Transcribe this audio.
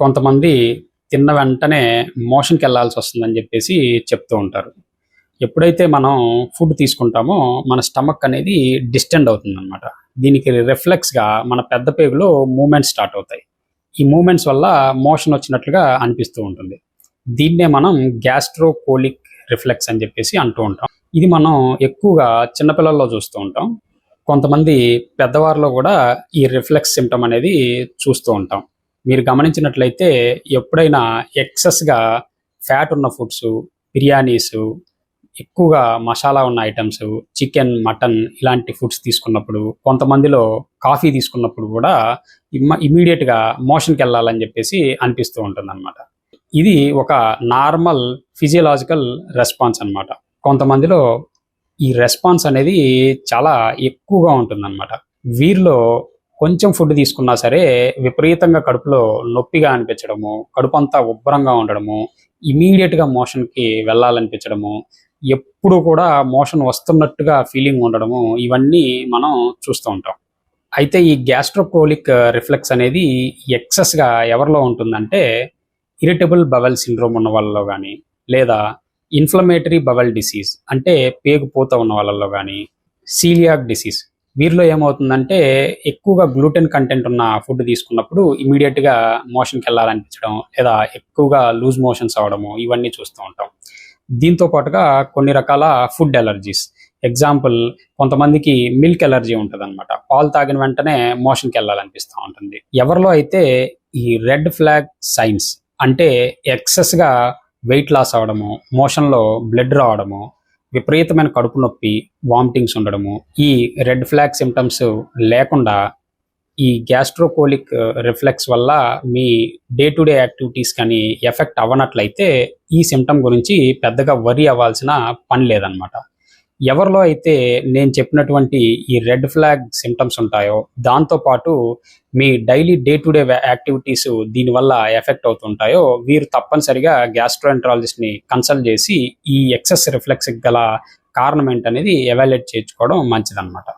కొంతమంది తిన్న వెంటనే మోషన్కి వెళ్ళాల్సి వస్తుందని చెప్పేసి చెప్తూ ఉంటారు. ఎప్పుడైతే మనం ఫుడ్ తీసుకుంటామో మన స్టమక్ అనేది డిస్టెండ్ అవుతుంది అనమాట దీనికి రిఫ్లెక్స్గా మన పెద్ద పేగులో మూమెంట్స్ స్టార్ట్ అవుతాయి. ఈ మూమెంట్స్ వల్ల మోషన్ వచ్చినట్లుగా అనిపిస్తూ ఉంటుంది. దీన్నే మనం గ్యాస్ట్రోకోలిక్ రిఫ్లెక్స్ అని చెప్పేసి అంటూ ఉంటాం. ఇది మనం ఎక్కువగా చిన్నపిల్లల్లో చూస్తూ ఉంటాం. కొంతమంది పెద్దవారిలో కూడా ఈ రిఫ్లెక్స్ సిమ్టమ్ అనేది చూస్తూ ఉంటాం. మీరు గమనించినట్లయితే ఎప్పుడైనా ఎక్సెస్గా ఫ్యాట్ ఉన్న ఫుడ్స్ బిర్యానీస్ ఎక్కువగా మసాలా ఉన్న ఐటమ్స్ చికెన్ మటన్ ఇలాంటి ఫుడ్స్ తీసుకున్నప్పుడు కొంతమందిలో కాఫీ తీసుకున్నప్పుడు కూడా ఇమ్మ ఇమీడియట్గా మోషన్కి వెళ్ళాలని చెప్పేసి అనిపిస్తూ ఉంటుంది ఇది ఒక నార్మల్ ఫిజియలాజికల్ రెస్పాన్స్ అన్నమాట. కొంతమందిలో ఈ రెస్పాన్స్ అనేది చాలా ఎక్కువగా ఉంటుందన్నమాట. వీరిలో కొంచెం ఫుడ్ తీసుకున్నా సరే విపరీతంగా కడుపులో నొప్పిగా అనిపించడము కడుపు అంతా ఉబ్బరంగా ఉండడము ఇమీడియట్గా మోషన్కి వెళ్ళాలనిపించడము ఎప్పుడు కూడా మోషన్ వస్తున్నట్టుగా ఫీలింగ్ ఉండడము ఇవన్నీ మనం చూస్తూ ఉంటాం. అయితే ఈ గ్యాస్ట్రోకోలిక్ రిఫ్లెక్స్ అనేది ఎక్సెస్గా ఎవరిలో ఉంటుందంటే ఇరిటబుల్ బవెల్ సిండ్రోమ్ ఉన్న వాళ్ళలో కానీ లేదా ఇన్ఫ్లమేటరీ బవెల్ డిసీజ్ అంటే పేగు పూత ఉన్న వాళ్ళలో కానీ సీలియాక్ డిసీజ్ వీరిలో ఏమవుతుందంటే ఎక్కువగా గ్లూటెన్ కంటెంట్ ఉన్న ఫుడ్ తీసుకున్నప్పుడు ఇమీడియట్గా మోషన్కి వెళ్ళాలనిపించడం లేదా ఎక్కువగా లూజ్ మోషన్స్ అవడము ఇవన్నీ చూస్తూ ఉంటాం. దీంతో పాటుగా కొన్ని రకాల ఫుడ్ ఎలర్జీస్. ఎగ్జాంపుల్ కొంతమందికి మిల్క్ ఎలర్జీ ఉంటుంది అనమాట పాలు తాగిన వెంటనే మోషన్కి వెళ్ళాలనిపిస్తూ ఉంటుంది. ఎవరిలో అయితే ఈ రెడ్ ఫ్లాగ్ సైన్స్ అంటే ఎక్సెస్గా వెయిట్ లాస్ అవడము మోషన్లో బ్లడ్ రావడము విపరీతమైన కడుపు నొప్పి వామిటింగ్స్ ఉండడము ఈ రెడ్ ఫ్లాగ్ సిమ్టమ్స్ లేకుండా ఈ గ్యాస్ట్రోకోలిక్ రిఫ్లెక్స్ వల్ల మీ డే టు డే యాక్టివిటీస్ కానీ ఎఫెక్ట్ అవ్వనట్లయితే ఈ సిమ్టమ్ గురించి పెద్దగా వరి అవ్వాల్సిన పని లేదనమాట ఎవరిలో అయితే నేను చెప్పినటువంటి ఈ రెడ్ ఫ్లాగ్ సిమ్టమ్స్ ఉంటాయో దాంతోపాటు మీ daily day to day activities దీనివల్ల ఎఫెక్ట్ అవుతుంటాయో వీరు తప్పనిసరిగా గ్యాస్ట్రోఎంట్రాలజిస్ట్ని కన్సల్ట్ చేసి ఈ ఎక్సెస్ రిఫ్లెక్స్ గల కారణం ఏంటనేది ఎవాల్యుయేట్ చేయించుకోవడం మంచిదన్నమాట.